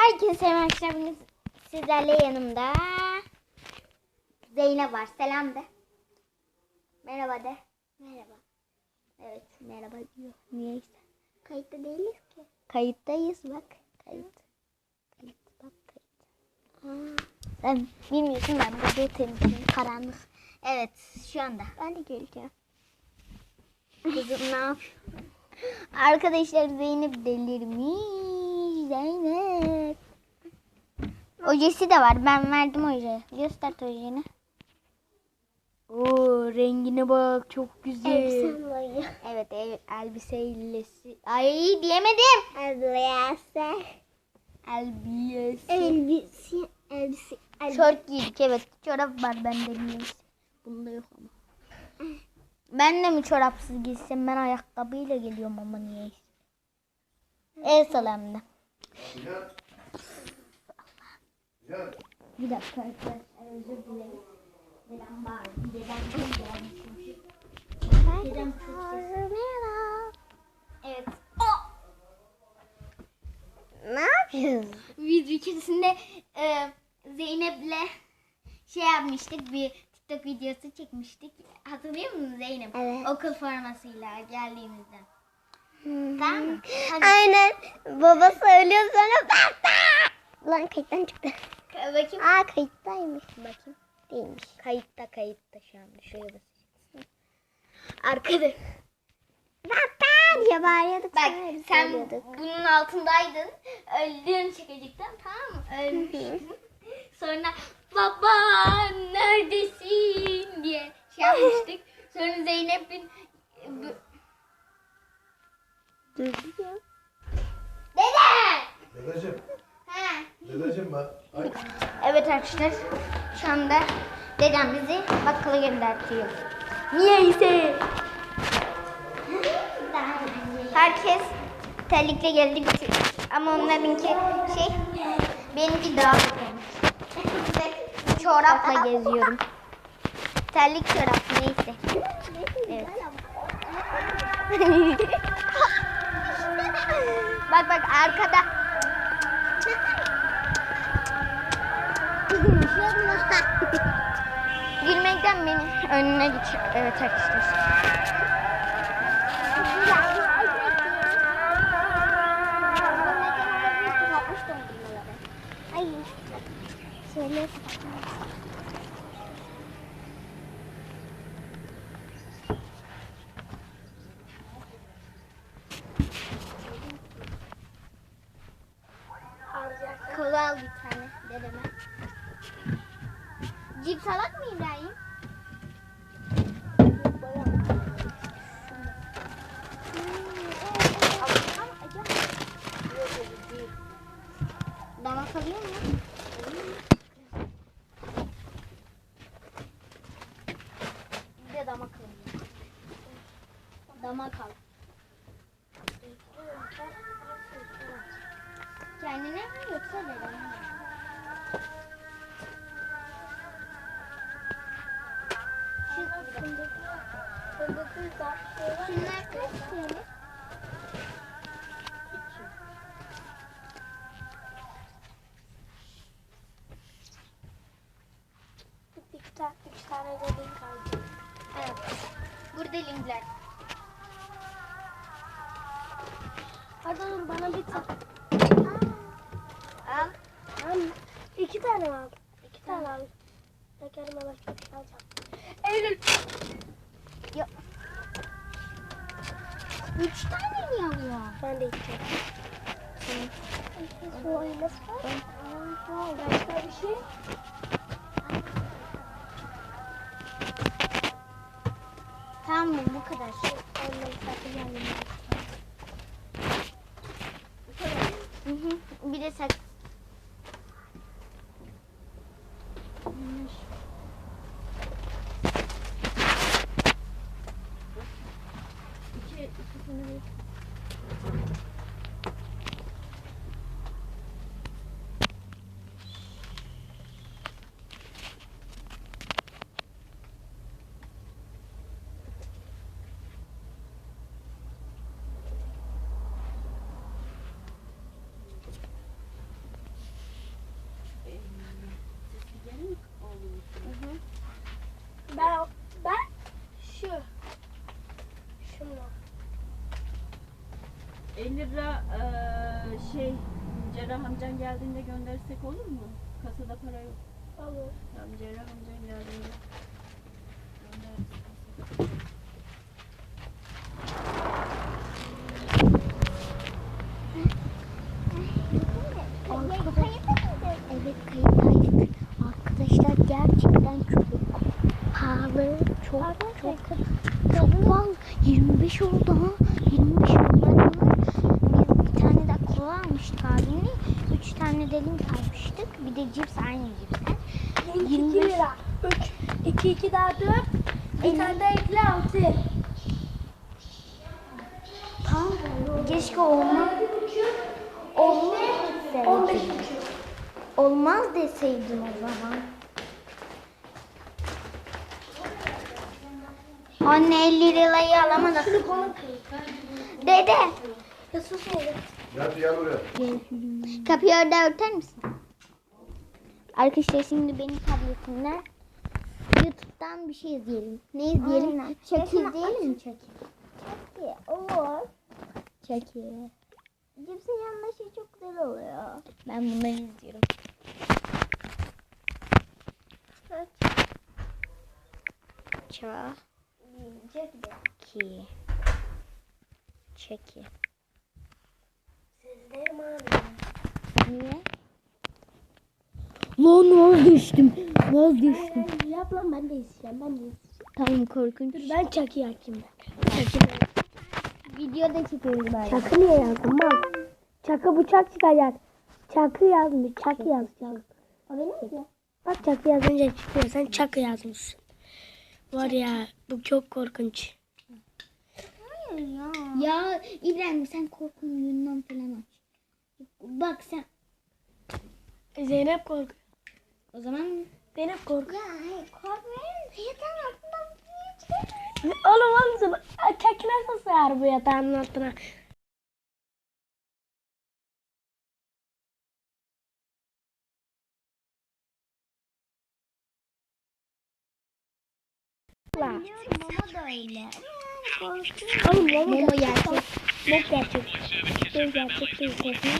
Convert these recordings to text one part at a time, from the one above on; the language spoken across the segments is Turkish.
Herkese merhaba. Sizlerle yanımda Zeynep var. Selam de. Merhaba de. Merhaba. Evet merhaba diyor. Niyeyse. Kayıtta değiliz ki. Kayıttayız bak. Kayıt. Kayıt bak kayıt. Sen bilmiyorsun ben burada temizliğim karanlık. Evet şu anda. Ben de göreceğim. Kızım ne yapıyor? Arkadaşlar Zeynep delirmiş. Zeynep. Ojesi de var. Ben verdim ojeyi. Göster ojeni. Oo rengine bak çok güzel. Evet el, elbise illesi. Ay diyemedim. Elbise. Elbise. Elbise. Elbise. Şort giydik evet. Çorap var bende niyeyse. Bunda yok ama. Ben de mi çorapsız gitsem ben ayakkabıyla geliyorum ama niyeyse. El salamda. Bir dakika arkadaşlar özür dilerim. Dedem bağırdı. Dedem çok gelmiş. Dedem çok ses. Evet. Oh! Ne yapıyorsun? Video içerisinde e, Zeynep'le şey yapmıştık bir TikTok videosu çekmiştik. Hatırlıyor musun Zeynep? Evet. Okul formasıyla geldiğimizde. Mı? Hadi Aynen. Baba söylüyor sonra bak Lan kayıttan çıktı. bakayım. Aa kayıttaymış. Bakayım. Değilmiş. Kayıtta kayıtta şu anda. Şöyle basacaksın. Arkada. Baba diye bağırıyorduk. Bak sen söylüyorduk. bunun altındaydın. Öldüğün çekecektin tamam mı? Ölmüştün. Sonra baba arkadaşlar şu anda dedem bizi bakkala göndertiyor. Niyeyse. Herkes terlikle geldi şey. Ama onlarınki şey benimki daha. Çorapla geziyorum. Terlik çorap neyse. Evet. bak bak arkada. Gülmekten beni önüne geç. Evet arkadaşlar. Ay. Söyle. Kola al bir tane dedeme. Cips alak mı İbrahim? Damak alıyor mu? Bir de damak alıyor. Damak al. Kendine mi yoksa dedeme mi? Şunlar kaç TL? Üç tane de link aldım. Evet. Burada linkler. Hadi oğlum bana bir tane. Al. Tamam. İki tane al. İki tane al. Ben kendime başka bir şey alacağım. Eylül. Ya. Üç tane mi alıyor? Ben de içeceğim. Su oyması var. Aa, Başka bir şey. Tamam bu kadar. Şey, onları saklayalım. Hı hı. Bir de sak. İki, ikisini bir. 50 lira eee, şey Cerrah amcan geldiğinde göndersek olur mu? Kasada para yok. Olur. Tamam Cerrah amcan geldiğinde göndeririz. Evet kayıttaydık. Arkadaşlar gerçekten çok pahalı. Çok çok çok pahalı. 25 oldu ha. 25 oldu. Biz bir tane de kola almıştık abimle. 3 tane de link almıştık. Bir de cips aynı cipsten. 2 25 lira. 3. 2 2 daha 4. Bir tane daha ekle 6. Tamam. Keşke olmaz. Olmaz 15 deseydim. Olmaz deseydin o zaman. Anne 50 lirayı alamadık. Dede. Ya sus oğlum. Gel. Kapıyı orada örter misin? Arkadaşlar şimdi benim tabletimden YouTube'dan bir şey izleyelim. Ne izleyelim? Chucky izleyelim mi Chucky? Chucky olur. Chucky. Cipsin yanında şey çok güzel oluyor. Ben bunları izliyorum. Chucky. Chucky. Sizlerim abi. Niye? Lan vazgeçtim. Vazgeçtim. Hayır, Yap lan ben de isteyeceğim. Ben de isteyeceğim. Tamam korkunç. Dur ben çakı yakayım Videoda çekiyoruz bari. Çakı niye yazdın bak. Çakı bıçak çıkacak. Çakı yazmış. Çakı yazacak. O benim mi? Bak çakı yazınca çıkıyor. Sen çakı yazmışsın. Var ya bu çok korkunç. Hayır ya. Ya İbrahim sen korkun yönünden falan aç. Bak sen. Zeynep kork. O zaman. Zeynep kork. Ya hayır korkmayın. Yatağın altından Oğlum oğlum çakı nasıl sığar bu yatağın altına? Mama da öyle. Oğlum bu Momo gerçek? Bu gerçek. Bu gerçek değil. Korkma.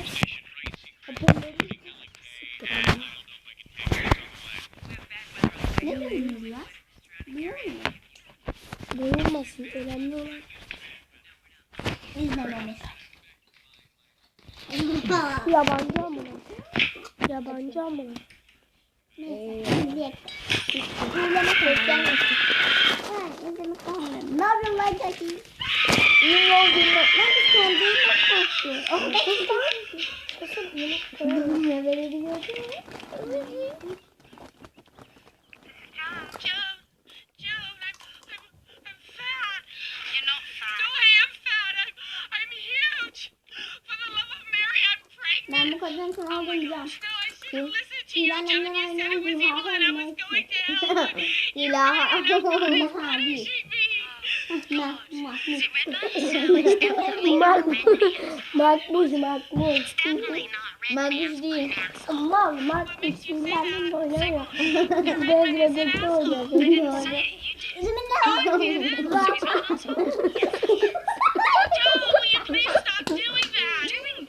Ne diyorsunuz ya? Biliyor musun? Duyulmasın. Önemli olan. İzlememiz. Yabancı ama. Yabancı. İzleyelim. İzlemek beklenmesin. Ha, izlemek kalmadı. Ne lan Jackie? İyi. Oh, Kızım. No, I am fat. I'm, I'm huge. For the love of Mary, I'm pregnant. Ben bu listened to you, İlan annem annem evil and I was going to hell. İlahi. Makbuz. Makbuz makbuz. Değil. Mal makbuz. Bilmem ne oynamıyor. Böyle bekle oynuyor. Joe, will you please stop doing that? Doing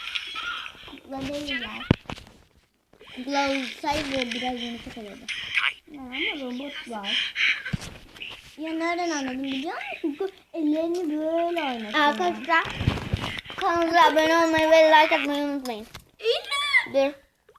Kukla değiller. Kukla olsaydı biraz yumuşak olurdu. Ama robot var. Ya nereden anladım biliyor musun? Ellerini böyle oynatıyor. Arkadaşlar kanalımıza abone olmayı ve like atmayı unutmayın. Dur.